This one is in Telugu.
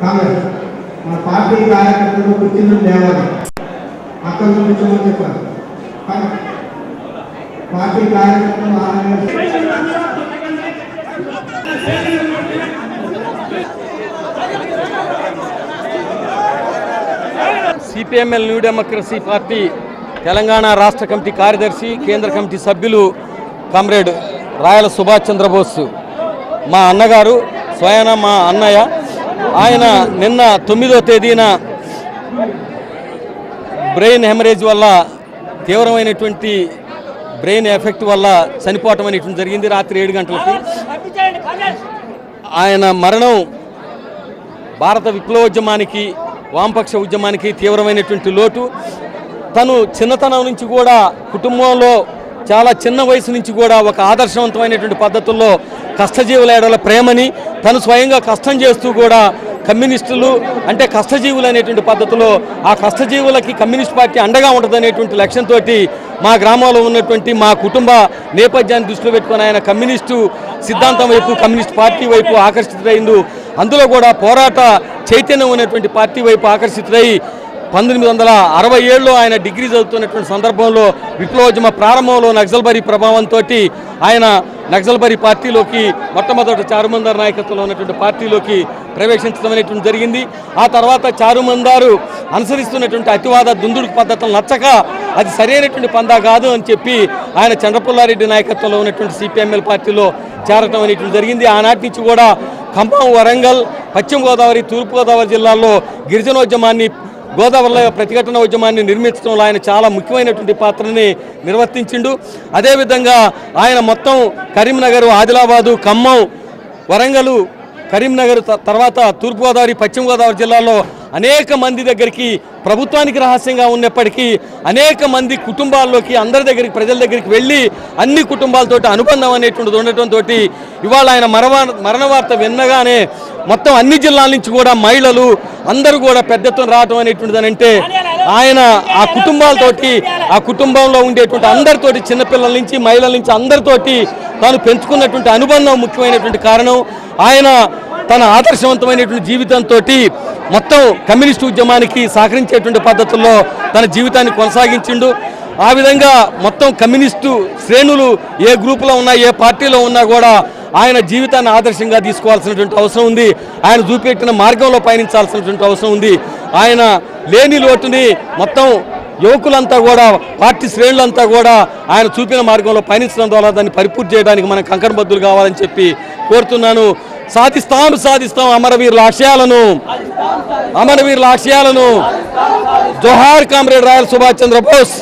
కాంగ్రెస్ మన పార్టీ కార్యకర్తలు కూర్చుని లేవాలి అక్కడ కూర్చోమని చెప్పారు. పార్టీ కార్యకర్తలు CPML new democracy party Telangana రాష్ట్ర కమిటీ కార్యదర్శి కేంద్ర కమిటీ సభ్యులు కామ్రేడ్ రాయల సుభాష్ చంద్రబోస్ మా అన్నగారు స్వయాన మా అన్నయ్య ఆయన నిన్న తొమ్మిదో తేదీన బ్రెయిన్ హెమరేజ్ వల్ల తీవ్రమైనటువంటి బ్రెయిన్ ఎఫెక్ట్ వల్ల చనిపోవటం అనేటువంటి జరిగింది రాత్రి ఏడు గంటలకి. ఆయన మరణం భారత విప్లవోద్యమానికి వామపక్ష ఉద్యమానికి తీవ్రమైనటువంటి లోటు. తను చిన్నతనం నుంచి కూడా కుటుంబంలో చాలా చిన్న వయసు నుంచి కూడా ఒక ఆదర్శవంతమైనటువంటి పద్ధతుల్లో కష్టజీవుల ఏడల ప్రేమని తను స్వయంగా కష్టం చేస్తూ కూడా కమ్యూనిస్టులు అంటే కష్టజీవులు అనేటువంటి పద్ధతిలో ఆ కష్టజీవులకి కమ్యూనిస్ట్ పార్టీ అండగా ఉంటుందనేటువంటి లక్ష్యంతో మా గ్రామంలో ఉన్నటువంటి మా కుటుంబ నేపథ్యాన్ని దృష్టిలో పెట్టుకుని ఆయన కమ్యూనిస్టు సిద్ధాంతం వైపు కమ్యూనిస్ట్ పార్టీ వైపు ఆకర్షితులైందు అందులో కూడా పోరాట చైతన్యం ఉన్నటువంటి పార్టీ వైపు ఆకర్షితుడై పంతొమ్మిది వందల అరవై ఏడులో ఆయన డిగ్రీ చదువుతున్నటువంటి సందర్భంలో విప్లవోద్యమ ప్రారంభంలో నక్సల్బరీ ప్రభావంతో ఆయన నక్సల్బరీ పార్టీలోకి మొట్టమొదటి చారుమందార్ నాయకత్వంలో ఉన్నటువంటి పార్టీలోకి ప్రవేశించడం అనేటువంటి జరిగింది. ఆ తర్వాత చారుమందారు అనుసరిస్తున్నటువంటి అతివాద దుందుడుకు పద్ధతులు నచ్చక అది సరైనటువంటి పందా కాదు అని చెప్పి ఆయన చంద్రపుల్లారెడ్డి నాయకత్వంలో ఉన్నటువంటి సిపిఎంఎల్ పార్టీలో చేరటం అనేటువంటి జరిగింది. ఆనాటి నుంచి కూడా ఖమ్మం వరంగల్ పశ్చిమ గోదావరి తూర్పు గోదావరి జిల్లాల్లో గిరిజనోద్యమాన్ని గోదావరిలో ప్రతిఘటన ఉద్యమాన్ని నిర్మించడంలో ఆయన చాలా ముఖ్యమైనటువంటి పాత్రని నిర్వర్తించిండు. అదేవిధంగా ఆయన మొత్తం కరీంనగర్ ఆదిలాబాదు ఖమ్మం వరంగల్ కరీంనగర్ త- తర్వాత తూర్పుగోదావరి పశ్చిమ గోదావరి జిల్లాలో అనేక మంది దగ్గరికి ప్రభుత్వానికి రహస్యంగా ఉన్నప్పటికీ అనేక మంది కుటుంబాల్లోకి అందరి దగ్గరికి ప్రజల దగ్గరికి వెళ్ళి అన్ని కుటుంబాలతోటి అనుబంధం అనేటువంటిది ఉండటంతో ఇవాళ ఆయన మరవా మరణ వార్త విన్నగానే మొత్తం అన్ని జిల్లాల నుంచి కూడా మహిళలు అందరూ కూడా పెద్దత్వం రావటం అనేటువంటిది అంటే ఆయన ఆ కుటుంబాలతోటి ఆ కుటుంబంలో ఉండేటువంటి అందరితోటి చిన్నపిల్లల నుంచి మహిళల నుంచి అందరితోటి తాను పెంచుకున్నటువంటి అనుబంధం ముఖ్యమైనటువంటి కారణం. ఆయన తన ఆదర్శవంతమైనటువంటి జీవితంతో మొత్తం కమ్యూనిస్టు ఉద్యమానికి సహకరించేటువంటి పద్ధతుల్లో తన జీవితాన్ని కొనసాగించిండు. ఆ విధంగా మొత్తం కమ్యూనిస్టు శ్రేణులు ఏ గ్రూపులో ఉన్నా ఏ పార్టీలో ఉన్నా కూడా ఆయన జీవితాన్ని ఆదర్శంగా తీసుకోవాల్సినటువంటి అవసరం ఉంది. ఆయన చూపెట్టిన మార్గంలో పయనించాల్సినటువంటి అవసరం ఉంది. ఆయన లేని లోటుని మొత్తం యువకులంతా కూడా పార్టీ శ్రేణులంతా కూడా ఆయన చూపిన మార్గంలో పయనించడం ద్వారా దాన్ని పరిపూర్తి చేయడానికి మనం కంకణబద్ధులు కావాలని చెప్పి కోరుతున్నాను. సాధిస్తాం సాధిస్తాం అమరవీరుల ఆశయాలను. అమరవీరుల ఆశయాలను. జోహార్ కామ్రేడ్ రాయల్ సుభాష్ చంద్రబోస్.